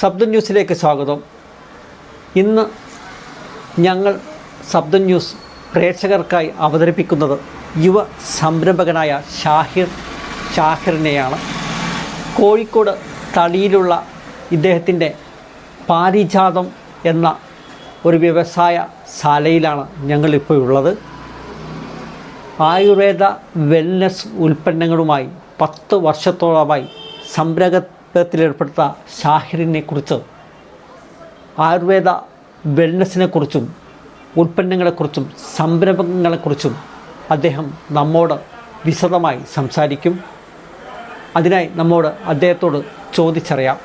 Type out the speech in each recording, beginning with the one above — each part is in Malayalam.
ശബ്ദ ന്യൂസിലേക്ക് സ്വാഗതം. ഇന്ന് ഞങ്ങൾ ശബ്ദ ന്യൂസ് പ്രേക്ഷകർക്കായി അവതരിപ്പിക്കുന്നത് യുവ സംരംഭകനായ ഷാഹിർ ഷാഹിറിനെയാണ്. കോഴിക്കോട് തളിയിലുള്ള ഇദ്ദേഹത്തിന്റെ പാരിജാതം എന്ന ഒരു വ്യവസായ ശാലയിലാണ് ഞങ്ങളിപ്പോൾ ഉള്ളത്. ആയുർവേദ വെൽനസ് ഉൽപ്പന്നങ്ങളുമായി പത്ത് വർഷത്തോളമായി സംരംഭത്തിലേർപ്പെടുത്ത ഷാഹിറിനെ കുറിച്ച് ആയുർവേദ വെൽനസ്സിനെക്കുറിച്ചും ഉൽപ്പന്നങ്ങളെക്കുറിച്ചും സംരംഭങ്ങളെക്കുറിച്ചും അദ്ദേഹം നമ്മോട് വിശദമായി സംസാരിക്കും. അതിനായി നമ്മോട് അദ്ദേഹത്തോട് ചോദിച്ചറിയാം.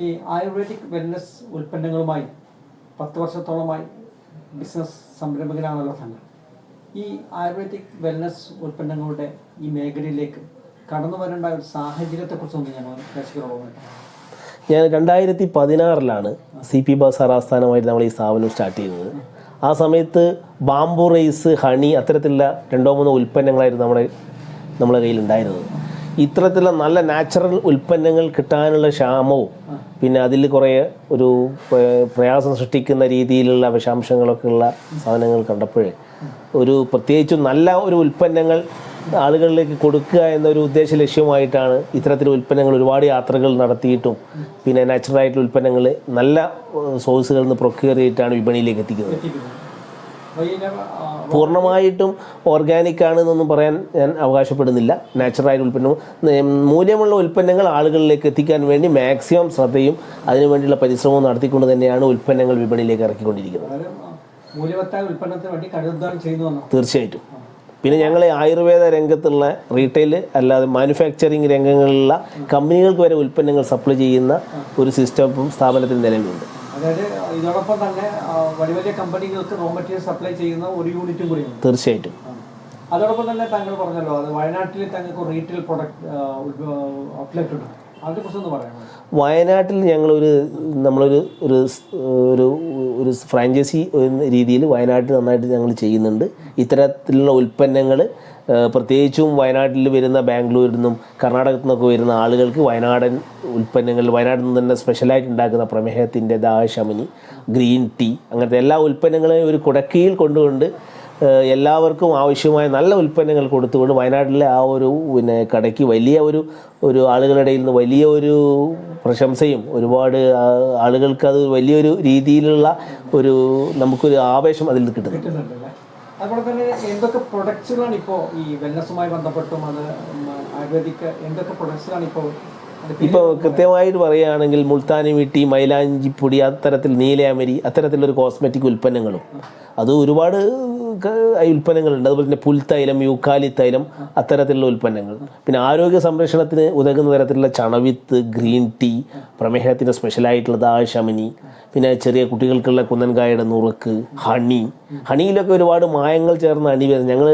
ഈ ആയുർവേദിക് വെൽനസ് ഉൽപ്പന്നങ്ങളുമായി പത്ത് വർഷത്തോളമായി ബിസിനസ് സംരംഭകനാണല്ലോ തന്നെ ഈ ആയുർവേദിക് വെൽനസ് ഉൽപ്പന്നങ്ങളുടെ ഈ മേഖലയിലേക്ക് കടന്നു വരേണ്ട ഒരു സാഹചര്യത്തെക്കുറിച്ചൊന്ന് പ്രേക്ഷകരോട് ഞാൻ രണ്ടായിരത്തി പതിനാറിലാണ് സി പി ബസാർ ആസ്ഥാനമായിട്ട് നമ്മൾ ഈ സ്ഥാപനം സ്റ്റാർട്ട് ചെയ്തത്. ആ സമയത്ത് ബാംബു റൈസ് ഹണി അത്തരത്തിലുള്ള രണ്ടോ മൂന്നോ ഉൽപ്പന്നങ്ങളായിരുന്നു നമ്മുടെ നമ്മുടെ കയ്യിൽ ഉണ്ടായിരുന്നത് ഇത്തരത്തിലുള്ള നല്ല നാച്ചുറൽ ഉൽപ്പന്നങ്ങൾ കിട്ടാനുള്ള ക്ഷാമവും പിന്നെ അതിൽ കുറേ ഒരു പ്രയാസം സൃഷ്ടിക്കുന്ന രീതിയിലുള്ള വിഷാംശങ്ങളൊക്കെ ഉള്ള സാധനങ്ങൾ കണ്ടപ്പോഴേ ഒരു പ്രത്യേകിച്ചും നല്ല ഒരു ഉൽപ്പന്നങ്ങൾ ആളുകളിലേക്ക് കൊടുക്കുക എന്നൊരു ഉദ്ദേശ ലക്ഷ്യമായിട്ടാണ് ഇത്തരത്തിൽ ഉൽപ്പന്നങ്ങൾ ഒരുപാട് യാത്രകൾ നടത്തിയിട്ടും പിന്നെ നാച്ചുറൽ ആയിട്ടുള്ള ഉൽപ്പന്നങ്ങൾ നല്ല സോഴ്സുകളിൽ നിന്ന് പ്രൊക്യൂർ ചെയ്തിട്ടാണ് വിപണിയിലേക്ക് എത്തിക്കുന്നത്. പൂർണമായിട്ടും ഓർഗാനിക് ആണ് എന്നൊന്നും പറയാൻ ഞാൻ അവകാശപ്പെടുന്നില്ല. നാച്ചുറലായിട്ട് ഉൽപ്പന്നം മൂല്യമുള്ള ഉൽപ്പന്നങ്ങൾ ആളുകളിലേക്ക് എത്തിക്കാൻ വേണ്ടി മാക്സിമം ശ്രദ്ധയും അതിനുവേണ്ടിയുള്ള പരിശ്രമവും നടത്തിക്കൊണ്ട് തന്നെയാണ് ഉൽപ്പന്നങ്ങൾ വിപണിയിലേക്ക് ഇറക്കിക്കൊണ്ടിരിക്കുന്നത്. തീർച്ചയായിട്ടും. പിന്നെ ഞങ്ങൾ ആയുർവേദ രംഗത്തുള്ള റീറ്റെയിൽ അല്ലാതെ മാനുഫാക്ചറിങ് രംഗങ്ങളിലുള്ള കമ്പനികൾക്ക് വരെ ഉൽപ്പന്നങ്ങൾ സപ്ലൈ ചെയ്യുന്ന ഒരു സിസ്റ്റം സ്ഥാപനത്തിൽ നിലവിലുണ്ട്. അതായത് ഇതോടൊപ്പം തന്നെ വലിയ വലിയ കമ്പനികൾക്ക് റോ മെറ്റീരിയൽ സപ്ലൈ ചെയ്യുന്ന ഒരു യൂണിറ്റും കൂടിയുണ്ട് തീർച്ചയായിട്ടും. അതോടൊപ്പം തന്നെ താങ്കൾ പറഞ്ഞല്ലോ അത് വയനാട്ടിൽ താങ്കൾക്ക് റീറ്റെയിൽ പ്രൊഡക്റ്റ് ഔട്ട്ലെറ്റ് ഉണ്ട്. അതിനെക്കുറിച്ചൊന്ന് പറയാമോ? വയനാട്ടിൽ ഞങ്ങളൊരു നമ്മളൊരു ഒരു ഒരു ഒരു ഫ്രാഞ്ചൈസി രീതിയിൽ വയനാട്ടിൽ നന്നായിട്ട് ഞങ്ങൾ ചെയ്യുന്നുണ്ട്. ഇത്തരത്തിലുള്ള ഉൽപ്പന്നങ്ങൾ പ്രത്യേകിച്ചും വയനാട്ടിൽ വരുന്ന ബാംഗ്ലൂരിൽ നിന്നും കർണാടകത്തിൽ നിന്നൊക്കെ വരുന്ന ആളുകൾക്ക് വയനാടൻ ഉൽപ്പന്നങ്ങൾ വയനാട്ടിൽ നിന്ന് തന്നെ സ്പെഷ്യലായിട്ട് ഉണ്ടാക്കുന്ന പ്രമേഹത്തിന്റെ ദാഹശമനി ഗ്രീൻ ടീ അങ്ങനത്തെ എല്ലാ ഉൽപ്പന്നങ്ങളെയും ഒരു കുടക്കീയിൽ കൊണ്ടുകൊണ്ട് എല്ലാവർക്കും ആവശ്യമായ നല്ല ഉൽപ്പന്നങ്ങൾ കൊടുത്തുകൊണ്ട് വയനാട്ടിലെ ആ ഒരു പിന്നെ കടയ്ക്ക് വലിയ ഒരു ഒരു ആളുകളുടെ നിന്ന് വലിയ ഒരു പ്രശംസയും ഒരുപാട് ആളുകൾക്ക് അത് വലിയൊരു രീതിയിലുള്ള ഒരു നമുക്കൊരു ആവേശം അതിൽ നിന്ന് കിട്ടുന്നുണ്ട്. അതുപോലെ തന്നെ എന്തൊക്കെ പ്രൊഡക്ട്സുകളാണ് ഇപ്പോൾ ഈ വെൽനസ്സുമായി ബന്ധപ്പെട്ടും അത് ആയുർവേദിക് എന്തൊക്കെ പ്രൊഡക്ട്സുകളാണ് ഇപ്പോൾ ഇപ്പോൾ കൃത്യമായിട്ട് പറയുകയാണെങ്കിൽ മുൾത്താനി വീട്ടി മൈലാഞ്ചിപ്പൊടി അത്തരത്തിൽ നീലയാമരി അത്തരത്തിലൊരു കോസ്മെറ്റിക് ഉൽപ്പന്നങ്ങളും. അത് ഒരുപാട് ഉൽപ്പന്നങ്ങളുണ്ട്. അതുപോലെ തന്നെ പുൽത്തൈലം യൂക്കാലി തൈലം അത്തരത്തിലുള്ള ഉൽപ്പന്നങ്ങൾ. പിന്നെ ആരോഗ്യ സംരക്ഷണത്തിന് ഉതകുന്ന തരത്തിലുള്ള ചണവിത്ത് ഗ്രീൻ ടീ പ്രമേഹത്തിന് സ്പെഷ്യലായിട്ടുള്ള ദാശമനി പിന്നെ ചെറിയ കുട്ടികൾക്കുള്ള കുന്നൻകായുടെ നുറുക്ക് ഹണി. ഹണിയിലൊക്കെ ഒരുപാട് മായങ്ങൾ ചേർന്ന ഹണി വരുന്നത് ഞങ്ങൾ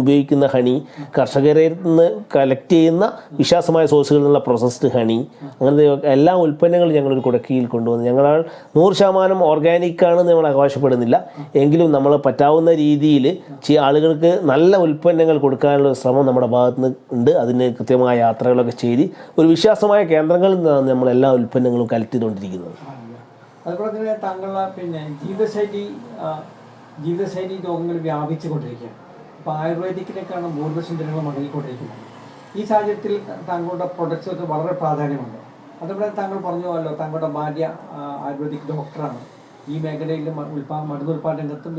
ഉപയോഗിക്കുന്ന ഹണി കർഷകരിൽ നിന്ന് കളക്ട് ചെയ്യുന്ന വിശ്വാസമായ സോഴ്സുകളിൽ നിന്നുള്ള പ്രോസസ്ഡ് ഹണി. അങ്ങനത്തെ എല്ലാ ഉൽപ്പന്നങ്ങളും ഞങ്ങളൊരു കുടക്കിയിൽ കൊണ്ടുവന്നു. ഞങ്ങളാൾ നൂറ് ശതമാനം ഓർഗാനിക് ആണെന്ന് നമ്മൾ അവകാശപ്പെടുന്നില്ല. എങ്കിലും നമ്മൾ പറ്റാവുന്ന രീതിയിൽ ആളുകൾക്ക് നല്ല ഉൽപ്പന്നങ്ങൾ കൊടുക്കാനുള്ള ശ്രമം നമ്മുടെ ഭാഗത്ത് നിന്ന് ഉണ്ട്. അതിന് കൃത്യമായ യാത്രകളൊക്കെ ചെയ്ത് ഒരു വിശ്വാസമായ കേന്ദ്രങ്ങളിൽ നിന്നാണ് നമ്മൾ എല്ലാ ഉൽപ്പന്നങ്ങളും കലക്ട് ചെയ്തുകൊണ്ടിരിക്കുന്നത് അതുപോലെ തന്നെ താങ്കളുടെ പിന്നെ ജീവിതശൈലി ജീവിതശൈലി രോഗങ്ങൾ വ്യാപിച്ചു കൊണ്ടിരിക്കുകയാണ് അപ്പോൾ ആയുർവേദിക്കിലേക്കാണ് ഭൂരിപക്ഷം ജനങ്ങൾ മടങ്ങിക്കൊണ്ടിരിക്കുന്നത്. ഈ സാഹചര്യത്തിൽ താങ്കളുടെ പ്രൊഡക്ട്സുകൾക്ക് വളരെ പ്രാധാന്യമുണ്ട്. അതുപോലെ താങ്കൾ പറഞ്ഞു പോലോ താങ്കളുടെ ഭാര്യ ആയുർവേദിക് ഡോക്ടറാണ്. ഈ മേഖലയിൽ ഉൽപാ മരുന്ന് ഉൽപ്പാദന രംഗത്തും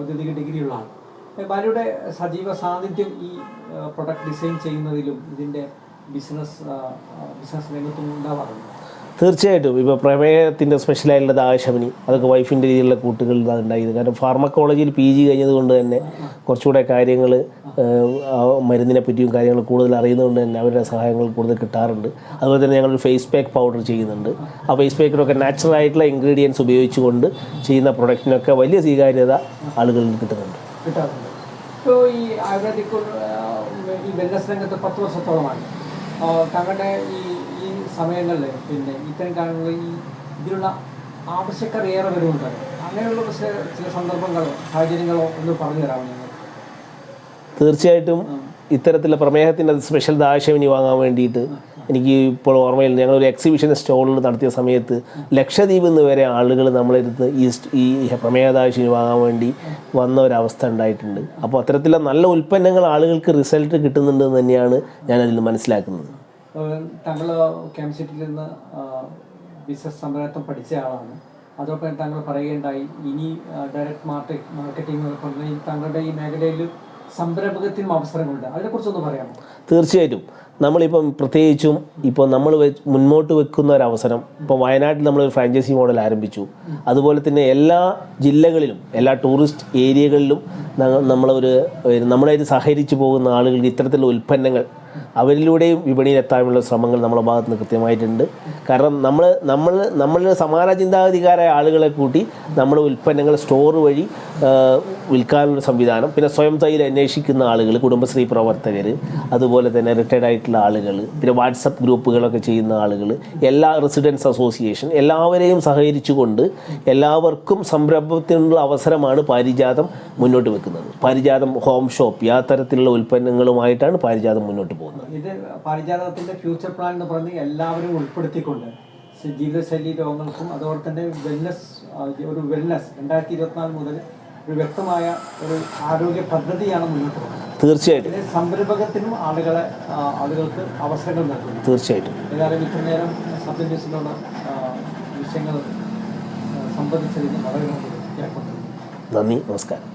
ഔദ്യോഗിക ഡിഗ്രിയുള്ള ആൾ ഭാര്യയുടെ സജീവ സാന്നിധ്യം ഈ പ്രൊഡക്റ്റ് ഡിസൈൻ ചെയ്യുന്നതിലും ഇതിന്റെ ബിസിനസ് ബിസിനസ് രംഗത്തും ഉണ്ടാവാറുണ്ട് തീർച്ചയായിട്ടും. ഇപ്പോൾ പ്രമേയത്തിന്റെ സ്പെഷ്യലായിട്ടുള്ള ദാശമനി അതൊക്കെ വൈഫിന്റെ രീതിയിലുള്ള കൂട്ടുകളിൽ ഉണ്ടായത് കാരണം ഫാർമക്കോളജിയിൽ പി ജി കഴിഞ്ഞതുകൊണ്ട് തന്നെ കുറച്ചുകൂടെ കാര്യങ്ങൾ മരുന്നിനെ പറ്റിയും കാര്യങ്ങൾ കൂടുതൽ അറിയുന്നതുകൊണ്ട് തന്നെ അവരുടെ സഹായങ്ങൾ കൂടുതൽ കിട്ടാറുണ്ട്. അതുപോലെ തന്നെ ഞങ്ങളൊരു ഫേസ് പാക്ക് പൗഡർ ചെയ്യുന്നുണ്ട്. ആ ഫേസ് പാക്കിനൊക്കെ നാച്ചുറൽ ആയിട്ടുള്ള ഇൻഗ്രീഡിയൻസ് ഉപയോഗിച്ചുകൊണ്ട് ചെയ്യുന്ന പ്രൊഡക്റ്റിനൊക്കെ വലിയ സ്വീകാര്യത ആളുകളിൽ കിട്ടുന്നുണ്ട്. കിട്ടാറുണ്ട്. ഇപ്പോൾ ഈ ആയുർവേദിക് ഈ വെൽനസ് രംഗത്ത് പത്ത് വർഷത്തോളമാണ് താങ്കളുടെ ഈ ഈ സമയങ്ങളിൽ പിന്നെ ഇത്തരം കാര്യങ്ങൾ ഈ ഇതിലുള്ള ആവശ്യക്കാർ ഏറെ വരുന്നുണ്ട് അങ്ങനെയുള്ള ചില സന്ദർഭങ്ങളോ സാഹചര്യങ്ങളോ ഒന്ന് പറഞ്ഞു തരാമോ ഞങ്ങൾ തീർച്ചയായിട്ടും ഇത്തരത്തിലുള്ള പ്രമേഹത്തിന്റെ സ്പെഷ്യൽ ദാശമിനി വാങ്ങാൻ വേണ്ടിയിട്ട് എനിക്ക് ഇപ്പോൾ ഓർമ്മയിൽ ഞങ്ങളൊരു എക്സിബിഷൻ സ്റ്റോളിൽ നടത്തിയ സമയത്ത് ലക്ഷദ്വീപിൽ നിന്ന് വരെ ആളുകൾ നമ്മളെടുത്ത് ഈ ഈ പ്രമേഹതാശിനി വാങ്ങാൻ വേണ്ടി വന്ന ഒരവസ്ഥ ഉണ്ടായിട്ടുണ്ട്. അപ്പോൾ അത്തരത്തിലുള്ള നല്ല ഉൽപ്പന്നങ്ങൾ ആളുകൾക്ക് റിസൾട്ട് കിട്ടുന്നുണ്ട് എന്ന് തന്നെയാണ് ഞാനതിൽ മനസ്സിലാക്കുന്നത്. താങ്കൾ ക്യാമ്പ് നിന്ന് ബിസിനസ് സംരംഭം പഠിച്ച ആളാണ്. അതോടൊപ്പം താങ്കൾ പറയുകയുണ്ടായി ഇനി ഡയറക്റ്റ് മാർക്കറ്റ് മാർക്കറ്റിംഗ് താങ്കളുടെ ഈ മേഖലയിൽ സംരംഭകത്തിനും അവസരങ്ങളുണ്ട്. അതിനെക്കുറിച്ചൊന്ന് പറയാമോ? തീർച്ചയായിട്ടും. നമ്മളിപ്പം പ്രത്യേകിച്ചും ഇപ്പോൾ നമ്മൾ മുന്നോട്ട് വെക്കുന്ന ഒരു അവസരം ഇപ്പോൾ വയനാട്ടിൽ നമ്മളൊരു ഫ്രാഞ്ചൈസി മോഡൽ ആരംഭിച്ചു. അതുപോലെ തന്നെ എല്ലാ ജില്ലകളിലും എല്ലാ ടൂറിസ്റ്റ് ഏരിയകളിലും നമ്മളൊരു നമ്മളായിട്ട് സഹകരിച്ചു പോകുന്ന ആളുകൾക്ക് ഇത്തരത്തിലുള്ള ഉൽപ്പന്നങ്ങൾ അവരിലൂടെയും വിപണിയിൽ എത്താനുള്ള ശ്രമങ്ങൾ നമ്മുടെ ഭാഗത്ത് നിന്ന് കൃത്യമായിട്ടുണ്ട്. കാരണം നമ്മൾ നമ്മൾ നമ്മൾ സമാന ചിന്താഗതിക്കാരായ ആളുകളെ കൂട്ടി നമ്മുടെ ഉൽപ്പന്നങ്ങൾ സ്റ്റോർ വഴി വിൽക്കാനുള്ള സംവിധാനം പിന്നെ സ്വയം തൊഴിൽ അന്വേഷിക്കുന്ന ആളുകൾ കുടുംബശ്രീ പ്രവർത്തകർ അതുപോലെ തന്നെ റിട്ടയർഡ് ആയിട്ടുള്ള ആളുകൾ പിന്നെ വാട്സപ്പ് ഗ്രൂപ്പുകളൊക്കെ ചെയ്യുന്ന ആളുകൾ എല്ലാ റെസിഡൻസ് അസോസിയേഷൻ എല്ലാവരെയും സഹകരിച്ചുകൊണ്ട് എല്ലാവർക്കും സംരംഭത്തിനുള്ള അവസരമാണ് പാരിജാതം മുന്നോട്ട് വെക്കുന്നത്. പാരിജാതം ഹോം ഷോപ്പ് ആ തരത്തിലുള്ള ഉൽപ്പന്നങ്ങളുമായിട്ടാണ് പാരിജാതം മുന്നോട്ട് പോകുന്നത്. ഇത് പാരിജാതത്തിന്റെ ഫ്യൂച്ചർ പ്ലാൻ എന്ന് പറഞ്ഞ് എല്ലാവരും ഉൾപ്പെടുത്തിക്കൊണ്ട് ജീവിതശൈലി രോഗങ്ങൾക്കും അതുപോലെ തന്നെ വെൽനസ് ഒരു വെൽനസ് രണ്ടായിരത്തി ഇരുപത്തിനാല് മുതൽ ഒരു വ്യക്തമായ ഒരു ആരോഗ്യ പദ്ധതിയാണ് മുന്നോട്ട് പോകുന്നത് തീർച്ചയായിട്ടും. സംരംഭകത്തിനും ആളുകളെ ആളുകൾക്ക് അവസരങ്ങൾ നൽകുന്നു. തീർച്ചയായിട്ടും. ഏതായാലും ഇത്ര നേരം സബ് ന്യൂസിലുള്ള വിഷയങ്ങൾ സംബന്ധിച്ചതിന് വളരെ നന്ദി നമസ്കാരം.